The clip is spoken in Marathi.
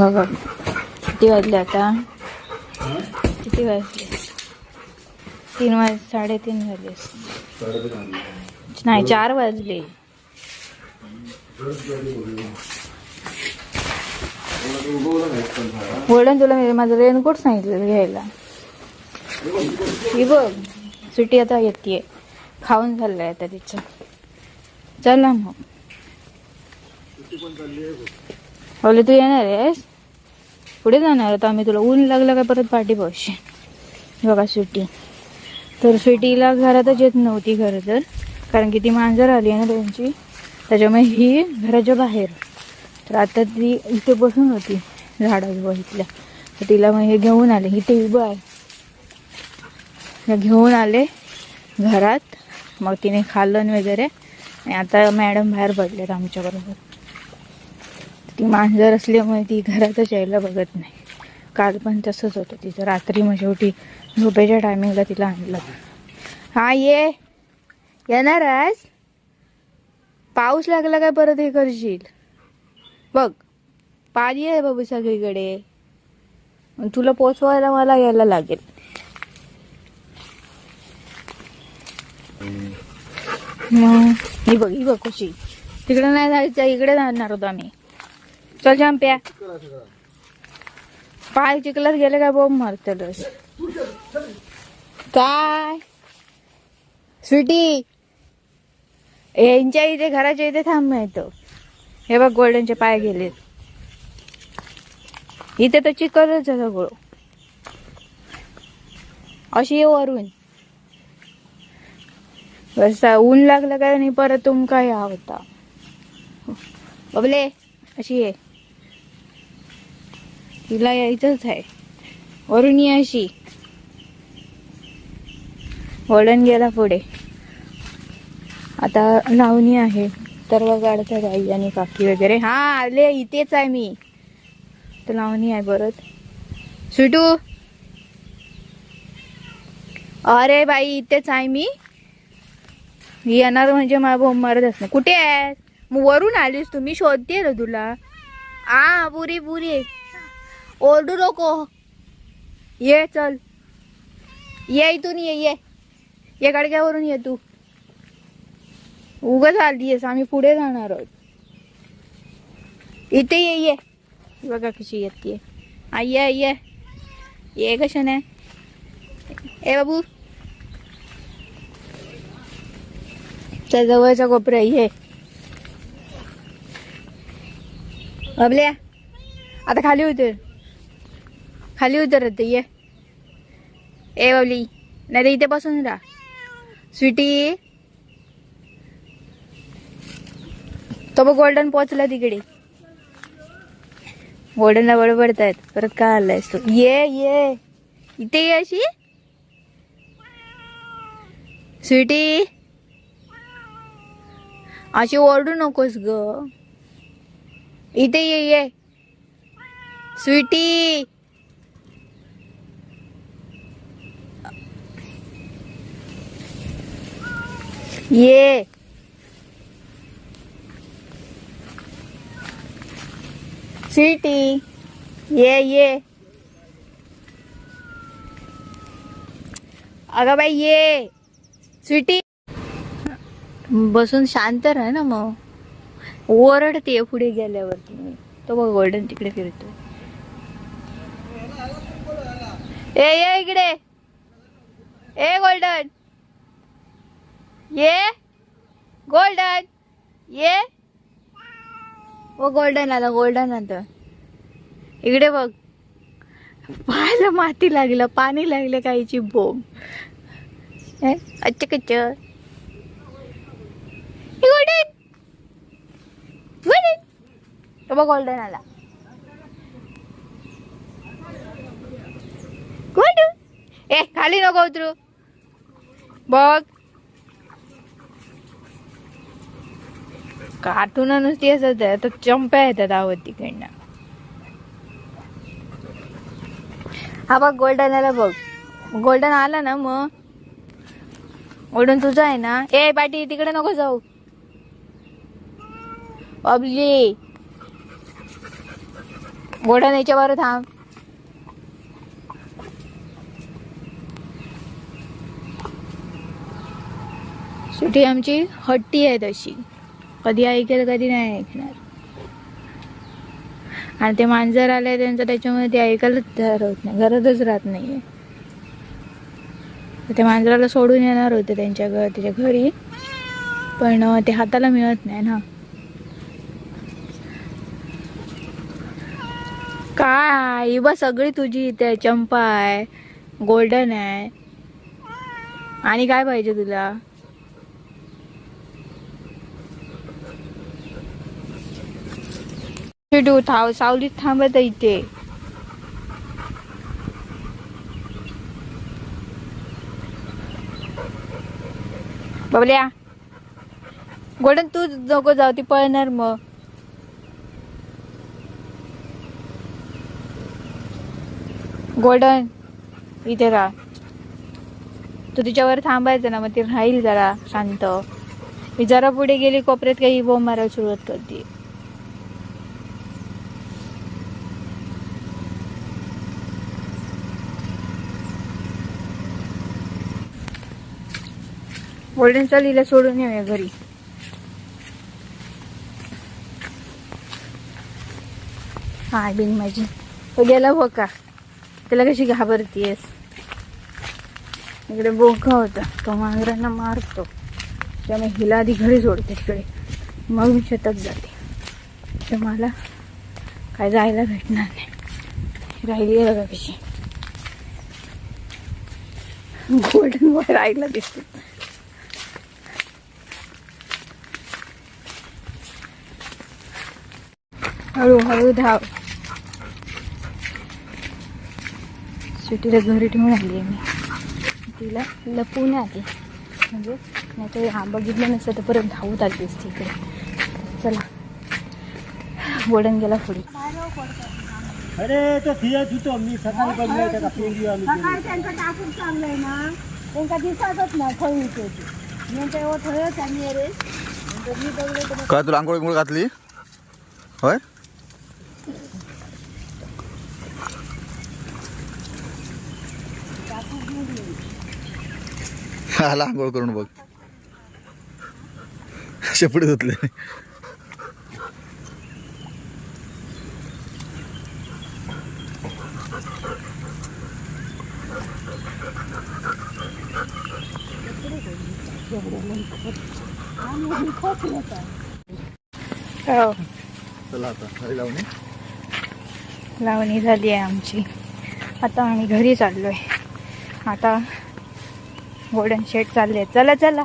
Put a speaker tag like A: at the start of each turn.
A: बघा किती वाजले आता? किती वाजले? तीन वाज साडेतीन वाजले नाही चार वाजले. वडण तुला मी माझं रेनकोट सांगितलं घ्यायला. ही बघ सुट्टी आता येते खाऊन झालंय आता तिचं. चला मग. बोले तू येणार आहेस? पुढे जाणार आता आम्ही तुला ऊन लागलं का परत पाठी बसशील बघा सुट्टी. तर सुटीला घरातच येत नव्हती खरं तर. कारण की ती मांजर आली आहे ना त्यांची. त्याच्यामुळे ही घराच्या बाहेर. तर आता ती इथे बसून होती झाडाजवळ इथल्या. तर तिला मग हे घेऊन आले. इथे उभं आहे. घेऊन आले घरात. मग तिने खाल्लं वगैरे. आणि आता मॅडम बाहेर पडलेत आमच्याबरोबर. ती मांजर असल्यामुळे ती घरातच यायला बघत नाही. काल पण तसंच होतं तिचं. रात्री मग शेवटी झोपेच्या टायमिंगला तिला आणलं. हा ये. येणार आज पाऊस लागला काय परत हे करशील? बघ. पाणी आहे बाबू सगळीकडे. मग तुला पोचवायला मला यायला लागेल. मग ही बघ ही बघ कशी. तिकडे नाही जायचं इकडे जाणार होतो आम्ही. चल जांप्या पाय चिकलत गेले काय बॉम्ब मारतलस काय? स्वीटी. यांच्या इथे घराच्या इथे थांब येतो हे बघ गोल्डनचे पाय गेलेत. इथे तर चिकलच सगळं. अशी ये वरून. बस ऊन लागलं काय नाही परत तुम काय होता. बबले अशी ये. हिला यायचंच आहे. वरून ये अशी वळण गेला पुढे. आता लावणी आहे. तर काढतात आई आणि काकी वगैरे. हा आले इथेच आहे मी. तर लावणी आहे परत. सुटू. अरे बाई इथेच आहे मी. येणार म्हणजे मला बोंब मारत असणार. कुठे आहे मग वरून आलीस तुम्ही शोधते ना तुला. आ पुरी पुरी ओरडू नको. ये चल. ये इथून ये ये. ये गाडग्यावरून ये तू. उगाच आलीयस आम्ही पुढे जाणार आहोत. इथे ये ये. बघा कशी येते आ ये. ये ये नाही ए बाबू. त्या जवळच्या कोपऱ्या ये. बाबल्या आता खाली उतर खाली उतर ये. ए बाबली नाही तर इथे बसून राहा. स्वीटी. तो बघ गोल्डन पोचला तिकडे. गोल्डनला बडबडतायत. परत काय आलायस तू? ये ये. इथे ये अशी. स्वीटी. अशी ओरडू नकोस ग. इथे ये ये. स्वीटी. ये। स्वीटी ये ये। अगं बाई ये। स्वीटी बसून शांत राह ना मग. ओरडते पुढे गेल्यावरती मी. तो बघ गोल्डन तिकडे फिरतो ए ये इकडे. ए गोल्डन. ये? गोल्डन ये? ओ गोल्डन आला गोल्डन आता इकडे बघ. पाहायला माती लागलं पाणी लागलं काहीची बोम अच्छ कच्च गोल्डन गोल्डन तो बघ गोल्डन आला. गोल्डन ए खाली नको उतरू. बघ. कार्टून नुसती असत तर चंप्या येतात आवत तिकडनं हा बघ गोल्डन आला बघ. गोल्डन आला ना मग. गोल्डन तुझा आहे ना. ए पाटी तिकडे नको जाऊ. अबली याच्या याच्यावर थांब. सुटी आमची हट्टी आहे तशी. कधी ऐकेल कधी नाही ऐकणार. आणि ते मांजर आले त्यांचं त्याच्यामुळे ते ऐकायलाच तयार होत नाही घरातच राहत नाही आहे ते मांजराला सोडून येणार होते त्यांच्या घर त्याच्या घरी. पण ते हाताला मिळत नाही ना. काय ही बा सगळी तुझी इथे चंपा आहे गोल्डन आहे. आणि काय पाहिजे तुला? चिडू थांब सावलीत थांबत इथे बबल्या गोडन तू नको जाऊ ती पळणार मग गोडन इथे राहा तू तिच्यावर थांबायचं ना मग ती राहील जरा शांत मी जरा पुढे गेली कोपऱ्यात काही बोंब मारायला सुरुवात करते गोल्डन चालीला सोडून येऊया घरी. हाय बिन माझी. तो गेला का त्याला कशी घाबरतीयस? इकडे बोका होता. तो मांजरांना मारतो. त्यामुळे हिला आधी घरी सोडते तिकडे. मग मी शेतात जाते. तर मला काय जायला भेटणार नाही. राहिली आहे बघा कशी. गोल्डन बॉय राहिला दिसतो. हळूहळू धाव. सुटीला घरी ठेवून आली आहे मी. तिला लपवून आली. म्हणजे नाही तर हा बघितलं नसतं तर परत धावत आली असती इकडे. चला. गोडन गेला पुढे.
B: अरे तो थिया जुतो. मी सकाळी बघलाय त्याला पेंडी आम्ही
C: सकाळी त्यांचं टाकून चांगलंय ना. त्यांचा दिसतच नाही खळी मी तेव्हा थोडंच आम्ही रे. मी बघले तर
D: काय तुला आंघोळ घातली? होय? आला आंघोळ करून बघ. शेपडी धुतले.
A: हो.
D: चला आता लावणी.
A: लावणी झाली आहे आमची. आता आम्ही घरी चाललोय. आता गोल्डन शेड चालले चला चला.